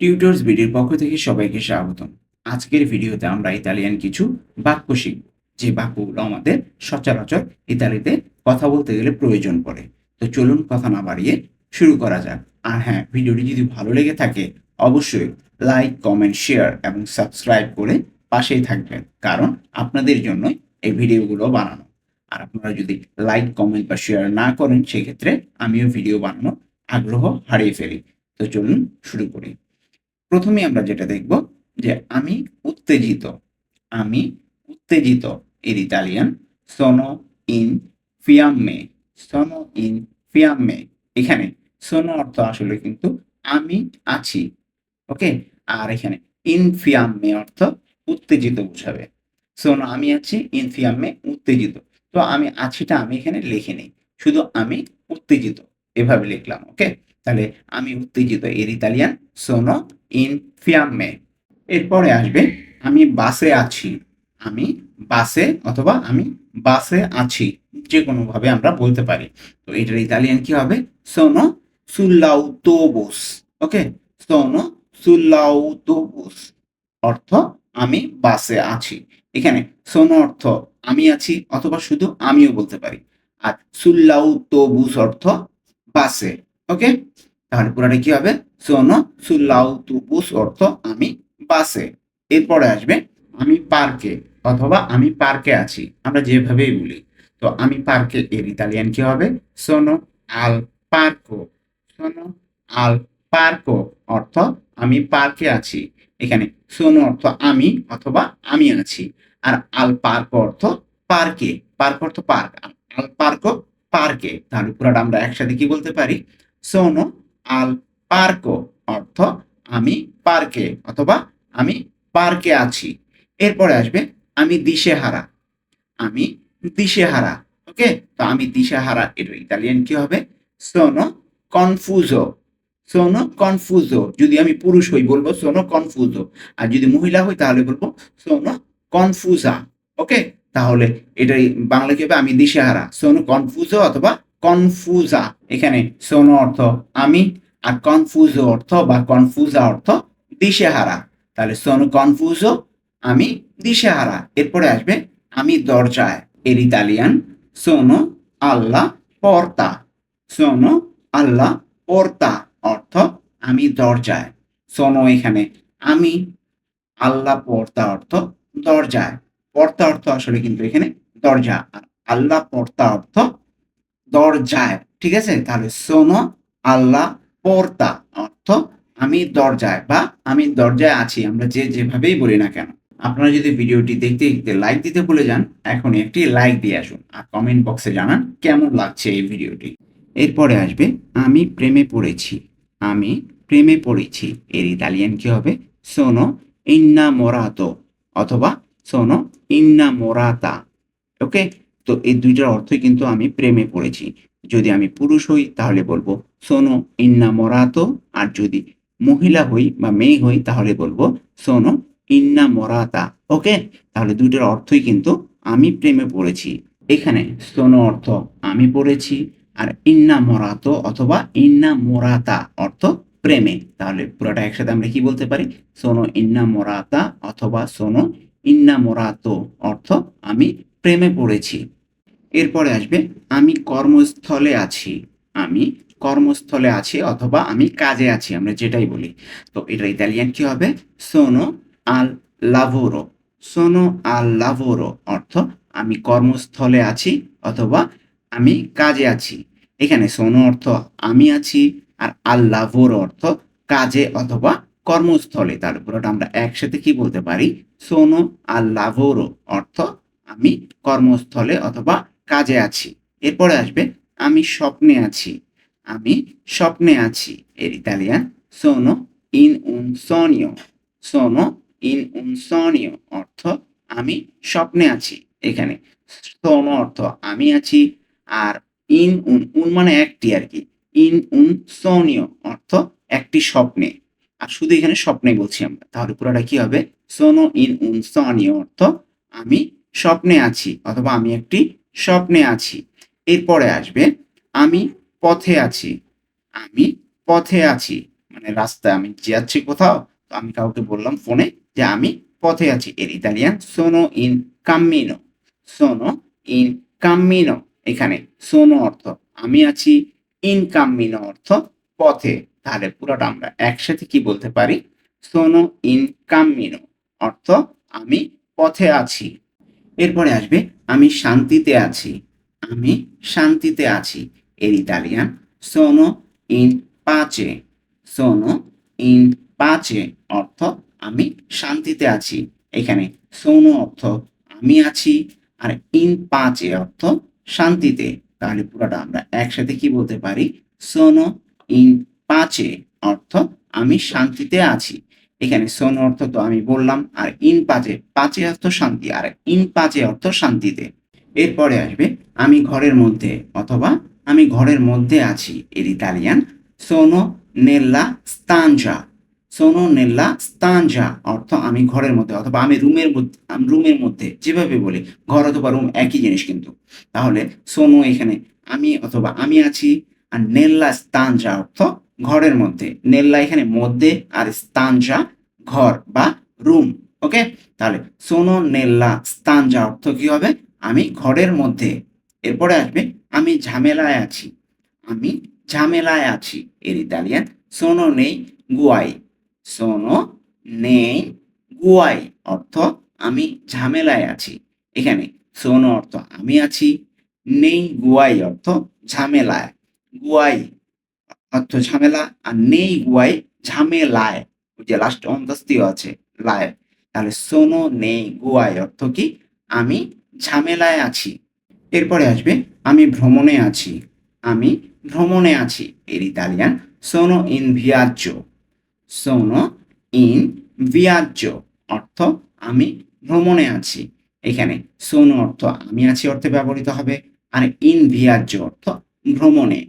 Tutors ভিডিওর পক্ষ থেকে সবাইকে স্বাগতম। আজকের ভিডিওতে আমরা ইতালিয়ান কিছু বাক্য শিখব, যে বাক্যগুলো আমাদের সচরাচর ইতালিতে কথা বলতে গেলে প্রয়োজন পড়ে। তো চলুন কথা না বাড়িয়ে শুরু করা যাক। আর হ্যাঁ ভিডিওটি যদি ভালো লেগে থাকে, অবশ্যই লাইক, কমেন্ট, শেয়ার এবং সাবস্ক্রাইব করে পাশেই থাকবেন, কারণ আপনাদের জন্যই এই ভিডিওগুলো বানানো। আর আপনারা যদি লাইক, কমেন্ট বা শেয়ার না করেন, সেক্ষেত্রে আমিও ভিডিও বানানো আগ্রহ হারিয়ে ফেলি। তো চলুন শুরু করি। প্রথমে আমরা যেটা দেখব যে আমি উত্তেজিত। আমি উত্তেজিত এর ইতালিয়ান সোনো ইন ফিয়াম্মে সোনো ইন ফিয়াম্মে এখানে সোনো অর্থ আসলে কিন্তু আমি আছি ওকে আর এখানে ইন ফিয়াম্মে অর্থ উত্তেজিত বোঝাবে। সোনো আমি আছি ইন ফিয়াম্মে উত্তেজিত। তো আমি আছিটা আমি এখানে লিখে নেই। শুধু আমি উত্তেজিত। এভাবে লিখলাম ওকে তাহলে আমি উত্তেজিত, এর ইতালিয়ান সোনো ইন ফিয়াম্মে এরপরে আসবে, আমি বাসে আছি। আমি বাসে অথবা আমি বাসে আছি যে কোনো ভাবে আমরা বলতে পারি। তো এটার ইতালিয়ান কি হবে? সোনো সুল্লাউটোবুস ওকে সোনো সুল্লাউটোবুস অর্থ আমি বাসে আছি। এখানে সোনো অর্থ আমি আছি অথবা শুধু আমিও বলতে পারি। আর সুল্লাউটোবুস অর্থ বাসে। ওকে তাহলে পুরাটা কি হবে? সোনো সুল্লাউটোবুস অর্থ আমি বাসে। এরপরে আসবে আমি পার্কে অথবা আমি পার্কে আছি। আমরা যেভাবেই বলি। তো আমি পার্কে, এর ইতালিয়ান কি হবে? সোনো আল পার্কো। সোনো আল পার্কো অর্থ আমি পার্কে আছি। এখানে সোনো অর্থ আমি অথবা আমি আছি। আর আল পার্ক অর্থ পার্কে। পার্ক অর্থ পার্ক। আল পার্কো পার্কে। তাহলে পুরোটা আমরা একসাথে কি বলতে পারি? সোনো আল পার্কো অর্থ আমি পার্কে অথবা আমি পার্কে আছি। এরপরে আসবে আমি দিশেহারা। আমি দিশেহারা, ওকে? তো আমি দিশেহারা এর ইতালিয়ান কি হবে? সোনো কনফুজো। সোনো কনফুজো। যদি আমি পুরুষ হই বলব সোনো কনফুজো। আর যদি মহিলা হই তাহলে বলব সোনো কনফুজা। ওকে? তাহলে এটাই বাংলা কি হবে? আমি দিশেহারা। সোনো কনফুজো অথবা কনফুজা এখানে সোনো অর্থ আমি আর কনফুজো অর্থ বা কনফুজা অর্থ দিশেহারা। তাহলে সোনো কনফুজো আমি দিশেহারা। এরপরে আসবে আমি দরজায়, এর ইতালিয়ান সোনো আল্লাহ পর্তা সোনো আল্লাহ পর্তা অর্থ আমি দরজায়। সোনো এখানে আমি আল্লাহ পর্তা অর্থ দরজায়। পর্তা অর্থ আসলে কিন্তু এখানে দরজা, আর আল্লাহ পর্তা অর্থ দরজায়, ঠিক আছে? তাহলে সোনো আল্লাহ পর্তা অর্থ আমি দরজায় বা আমি দরজায় আছি, আমরা যে যেভাবেই বলি না কেন। আপনারা যদি ভিডিওটি দেখতে দেখতে লাইক দিতে ভুলে যান এখন একটি লাইক দিয়ে আসুন আর কমেন্ট বক্সে জানান কেমন লাগছে এই ভিডিওটি। এরপরে আসবে, আমি প্রেমে পড়েছি, আমি প্রেমে পড়েছি, এর ইতালিয়ান কি হবে? সোনো ইন্না মোরাতো অথবা সোনো ইন্না মোরাতা ওকে তো এই দুইটার অর্থই কিন্তু আমি প্রেমে পড়েছি। যদি আমি পুরুষ হই, তাহলে বলব, সোনো ইন্না মোরাতো। আর যদি মহিলা হই বা মেয়ে হই, তাহলে বলব, সোনো ইন্না মরাতা। ওকে? তাহলে দুইটার অর্থই কিন্তু আমি প্রেমে পড়েছি। এখানে সোনো অর্থ আমি পড়েছি আর ইন্না মরাতো অথবা ইন্না মোরাতা অর্থ প্রেমে। তাহলে পুরোটা একসাথে আমরা কি বলতে পারি? সোনো ইন্না মোরাতা অথবা সোনো ইন্না মোরাতো অর্থ আমি প্রেমে পড়েছি। এরপরে আসবে, আমি কর্মস্থলে আছি, আমি কর্মস্থলে আছি অথবা আমি কাজে আছি, আমরা যেটাই বলি। তো এটা ইতালিয়ান কি হবে? সোনো আল লাভোরো সোনো আল লাভোরো অর্থ আমি কর্মস্থলে আছি অথবা আমি কাজে আছি। এখানে সোনো অর্থ আমি আছি, আর আল লাভোরো অর্থ কাজে অথবা কর্মস্থলে। তার পুরোটা আমরা একসাথে কি বলতে পারি? সোনো আল লাভোরো অর্থ আমি কর্মস্থলে অথবা কাজে আছি। এরপরে আসবে, আমি স্বপ্নে আছি। আমি স্বপ্নে আছি। এর ইতালিয়ান সোনো ইন উন সনিও। সোনো ইন উন সনিও অর্থ, আমি স্বপ্নে আছি। এখানে সোনো অর্থ, আমি আছি। আর ইন উন উন মানে একটি আর কি। ইন উন সনিও অর্থ, একটি স্বপ্নে। আর শুধু এখানে স্বপ্নে বলছি আমরা। তাহলে পুরোটা কি হবে? সোনো ইন উন সনিও অর্থ, আমি স্বপ্নে আছি। অথবা আমি একটি স্বপ্নে আছি। এরপরে আসবে, আমি পথে আছি। আমি পথে আছি। মানে রাস্তায় আমি যাচ্ছি কোথাও, তো আমি কাউকে বললাম ফোনে যে আমি পথে আছি। এর ইতালিয়ান সোনো ইন কাম্মিনো। সোনো ইন কাম্মিনো। এখানে সোনো অর্থ আমি আছি, ইন কাম্মিনো অর্থ পথে। তাহলে পুরোটা আমরা একসাথে কি বলতে পারি? সোনো ইন কাম্মিনো অর্থ আমি পথে আছি। এরপরে আসবে, আমি শান্তিতে আছি। আমি শান্তিতে আছি। এর ইতালিয়ান সোনো ইন পাচে সোনো ইন পাচে অর্থ, আমি শান্তিতে আছি। এখানে সোনো অর্থ, আমি আছি। আর ইন পাচে অর্থ, শান্তিতে। তাহলে পুরোটা আমরা একসাথে কি বলতে পারি? সোনো ইন পাচে অর্থ, আমি শান্তিতে আছি। এখানে সোন অর্থ তো আমি বললাম, আর ইন পাচে পাচে অর্থ শান্তি, আর ইন পাচে অর্থ শান্তিতে। এরপরে আসবে, আমি ঘরের মধ্যে, অথবা আমি ঘরের মধ্যে আছি, এর ইতালিয়ান, সোনো নেল্লা স্তানজা সোনো নেল্লা স্তানজা অর্থ আমি ঘরের মধ্যে, অথবা আমি রুমের মধ্যে রুমের মধ্যে, যেভাবে বলি, ঘর অথবা রুম একই জিনিস কিন্তু। তাহলে সোনো এখানে, আমি অথবা আমি আছি, আর নেল্লা স্তানজা অর্থ ঘরের মধ্যে। নেল্লা এখানে মধ্যে আর স্তানজা ঘর বা রুম, ওকে? তাহলে সোনো নেল্লা স্তানজা অর্থ কি হবে? আমি ঘরের মধ্যে। এরপরে আসবে, আমি ঝামেলায় আছি। আমি ঝামেলায় আছি, এর ইতালিয়ান। সোনো নেই, গুয়াই। সোনো নেই, গুয়াই অর্থ আমি ঝামেলায় আছি। এখানে সোনো অর্থ আমি আছি, নেই, গুয়াই অর্থ ঝামেলায়। গুয়াই অর্থ ঝামেলা আর নেই গুয়াই ঝামেলায়। যে লাস্ট অন্তস্তীয় আছে, লায়। তাহলে সোনো নেই গুয়াই অর্থ কি? আমি ঝামেলায় আছি। এরপরে আসবে, আমি ভ্রমণে আছি। আমি ভ্রমণে আছি। এর ইতালিয়ান, সোনো ইন ভিয়াজ্জো। সোনো ইন ভিয়াজ্জো অর্থ আমি ভ্রমণে আছি। এখানে সোনো অর্থ আমি আছি অর্থে ব্যবহৃত হবে, আর ইন ভিয়াজ্জো অর্থ ভ্রমণে।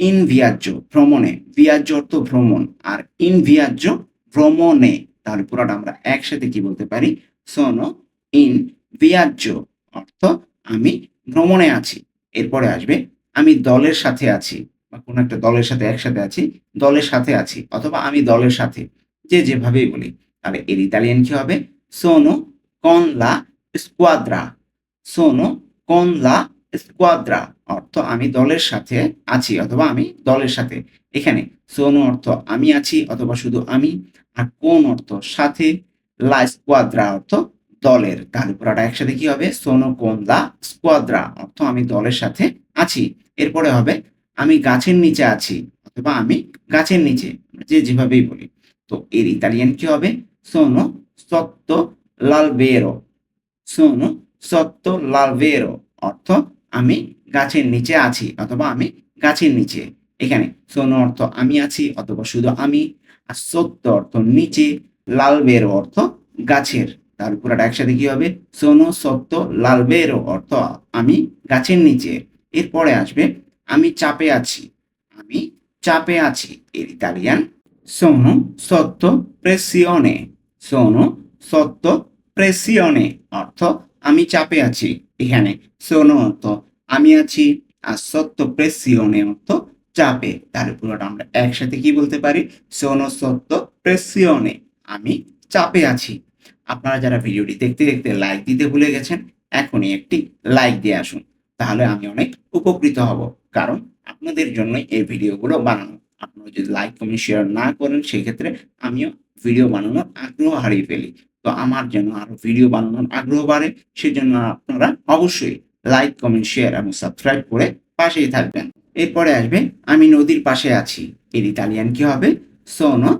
ইন ভিয়াজ্জো ভ্রমণে ভিয়াজ্জো অর্থ ভ্রমণ, আর ইন ভিয়াজ্জো ভ্রমণে, তাহলে পুরোটা আমরা একসাথে কি বলতে পারি? সোনো ইন ভিয়াজ্জো অর্থ আমি ভ্রমণে আছি। এরপরে আসবে, আমি দলের সাথে আছি, বা কোনো একটা দলের সাথে একসাথে আছি, দলের সাথে আছি, অথবা আমি দলের সাথে, যে যেভাবেই বলি। তাহলে এর ইতালিয়ান কি হবে? সোনো কন লা স্কোয়াদ্রা সোনো কন লা স্কোয়াদ্রা অর্থ আমি দলের সাথে আছি অথবা আমি দলের সাথে। এখানে সোনো অর্থ আমি আছি অথবা শুধু আমি, আর কোন অর্থ সাথে লা স্কোয়াদ্রা অর্থ দলের। তাহলে পুরাটা একসাথে কি হবে? সোনো কোন লা স্কোয়াদ্রা অর্থ আমি দলের সাথে আছি। এরপরে হবে আমি গাছের নিচে আছি অথবা আমি গাছের নিচে যে যেভাবেই বলি। তো এর ইতালিয়ান কি হবে? সোনো সত্য লাল বেরো সোনো সত্য লাল বেরো অর্থ আমি গাছের নিচে আছি অথবা আমি গাছের নিচে। এখানে সোনো অর্থ আমি আছি অথবা শুধু আমি, আর সত্য অর্থ নিচে লালভেরো অর্থ গাছের। তার পুরাটা একসাথে কি হবে? সোনো, সত্য লালভেরো অর্থ আমি গাছের নিচে। এরপরে আসবে, আমি চাপে আছি, আমি চাপে আছি। এর ইতালিয়ান, সোনো, সত্য প্রেসিয়নে সোনো, সত্য প্রেসিয়নে অর্থ আমি চাপে আছি। এখানে সোনো অর্থ আমি আছি আর সত্য প্রেসিয়নে অর্থ চাপে। তাহলে পুরোটা আমরা একসাথে কি বলতে পারি? সোনো সত্য প্রেসিয়নে আমি চাপে আছি। আপনারা যারা ভিডিওটি দেখতে দেখতে লাইক দিতে ভুলে গেছেন, এখনই একটি লাইক দিয়ে আসুন। তাহলে আমি অনেক উপকৃত হব। কারণ আপনাদের জন্যই এই ভিডিওগুলো বানানো। আপনারা যদি লাইক কমেন্ট শেয়ার না করেন, সেক্ষেত্রে আমিও ভিডিও বানানোর আগ্রহ হারিয়ে ফেলি। তো আমার জন্য আরও ভিডিও বানানোর আগ্রহ বাড়ে, সেজন্য আপনারা অবশ্যই লাইক কমেন্ট শেয়ার এবং সাবস্ক্রাইব করে পাশেই থাকবেন। এরপরে আসবে, আমি নদীর পাশে আছি। এর ইতালিয়ান কি হবে? সোনো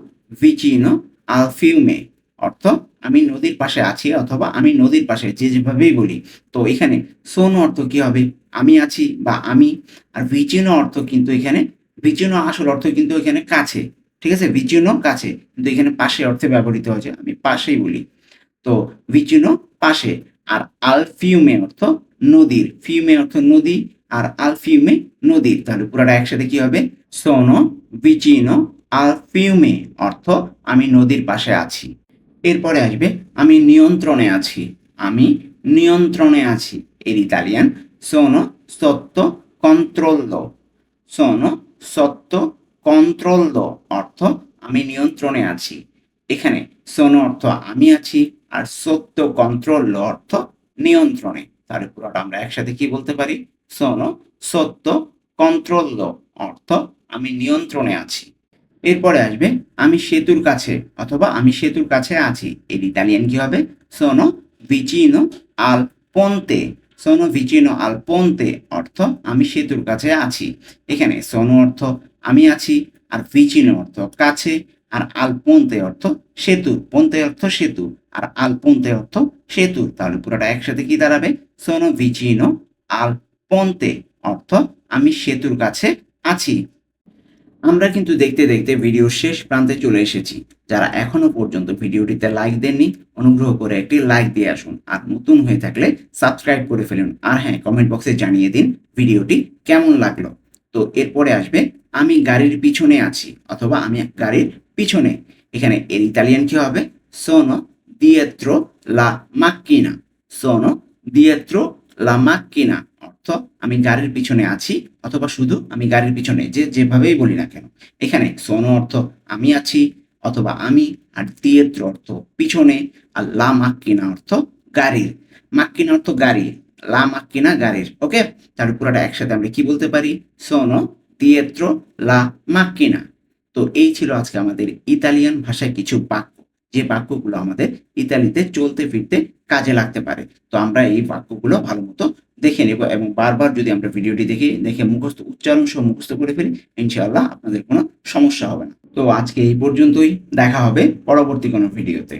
ভিচিনো আল ফিউমে অর্থ, আমি নদীর পাশে আছি অথবা আমি নদীর পাশে, যে যেভাবেই বলি। তো এখানে সোনো অর্থ কি হবে? আমি আছি বা আমি। আর ভিচিনো অর্থ কিন্তু এখানে ভিচিনো আসল অর্থ কিন্তু এখানে কাছে। ঠিক আছে? ভিচিনো কাছে। কিন্তু এখানে পাশে অর্থে ব্যবহৃত হয়েছে। আমি পাশেই বলি। তো ভিচিনো পাশে। আর আল ফিউমে অর্থ নদীর, ফিউমে অর্থ নদী আর আল ফিউমে নদীর। তাহলে পুরোটা একসাথে কি হবে? সোনো ভিচিনো আল ফিউমে অর্থ আমি নদীর পাশে আছি। এরপরে আসবে, আমি নিয়ন্ত্রণে আছি। আমি নিয়ন্ত্রণে আছি। এর ইতালিয়ান, সোনো সত্য কন্ট্রোল সোনো সত্য কন্ট্রোল অর্থ আমি নিয়ন্ত্রণে আছি। এখানে সোনো অর্থ আমি আছি আর সত্য কন্ট্রোল অর্থ নিয়ন্ত্রণে। তাহলে পুরোটা আমরা একসাথে কি বলতে পারি? সোনো সত্য কন্ট্রোল অর্থ আমি নিয়ন্ত্রণে আছি। এরপরে আসবে, আমি সেতুর কাছে অথবা আমি সেতুর কাছে আছি। এর ইতালিয়ান কি হবে? সোনো ভিচিনো আল পন্তে সোনো ভিচিনো আল পন্তে অর্থ আমি সেতুর কাছে আছি। এখানে সোনো অর্থ আমি আছি আর ভিচিনো অর্থ কাছে আর আল পন্তে অর্থ সেতু। পন্তে অর্থ সেতু আর আল পন্তে অর্থ সেতু। তাহলে পুরোটা একসাথে কি দাঁড়াবে? সোনো ভিচিনো আল পন্তে, অর্থ আমি সেতুর কাছে আছি। আমরা কিন্তু দেখতে দেখতে ভিডিওর শেষ প্রান্তে চলে এসেছি। যারা এখনও পর্যন্ত ভিডিওটিতে লাইক দেননি, অনুগ্রহ করে একটি লাইক দিয়ে আসুন। আর নতুন হয়ে থাকলে সাবস্ক্রাইব করে ফেলুন। আর হ্যাঁ কমেন্ট বক্সে জানিয়ে দিন ভিডিওটি কেমন লাগল। তো এরপরে আসবে, আমি গাড়ির পিছনে আছি, অথবা আমি গাড়ির পিছনে। এখানে এর ইতালিয়ান কি হবে? সোনো দিয়েত্রো লা মাক্কিনা। সোনো দিয়েত্রো লা মাক্কিনা অর্থ আমি গাড়ির পিছনে আছি, অথবা শুধু আমি গাড়ির পিছনে, যে যেভাবেই বলি না কেন। এখানে সোনো অর্থ আমি আছি, অথবা আমি, আর দিয়েত্র অর্থ পিছনে, আর লা মাক্কিনা অর্থ গাড়ির। মাক্কিনা অর্থ গাড়ি লা মাক্কিনা গাড়ির ওকে তাহলে পুরোটা একসাথে আমরা কি বলতে পারি? সোনো দিয়েত্র লা মাক্কিনা তো এই ছিল আজকে আমাদের ইতালিয়ান ভাষায় কিছু বাক্য। যে বাক্যগুলো আমাদের ইতালিতে চলতে ফিরতে কাজে লাগতে পারে। তো আমরা এই বাক্যগুলো ভালো মতো দেখে নেব এবং বারবার যদি আমরা ভিডিওটি দেখি, দেখে মুখস্থ, উচ্চারণ সহ মুখস্থ করে ফেলি, ইনশাআল্লাহ আপনাদের কোনো সমস্যা হবে না। তো আজকে এই পর্যন্তই, দেখা হবে পরবর্তী কোনো ভিডিওতে।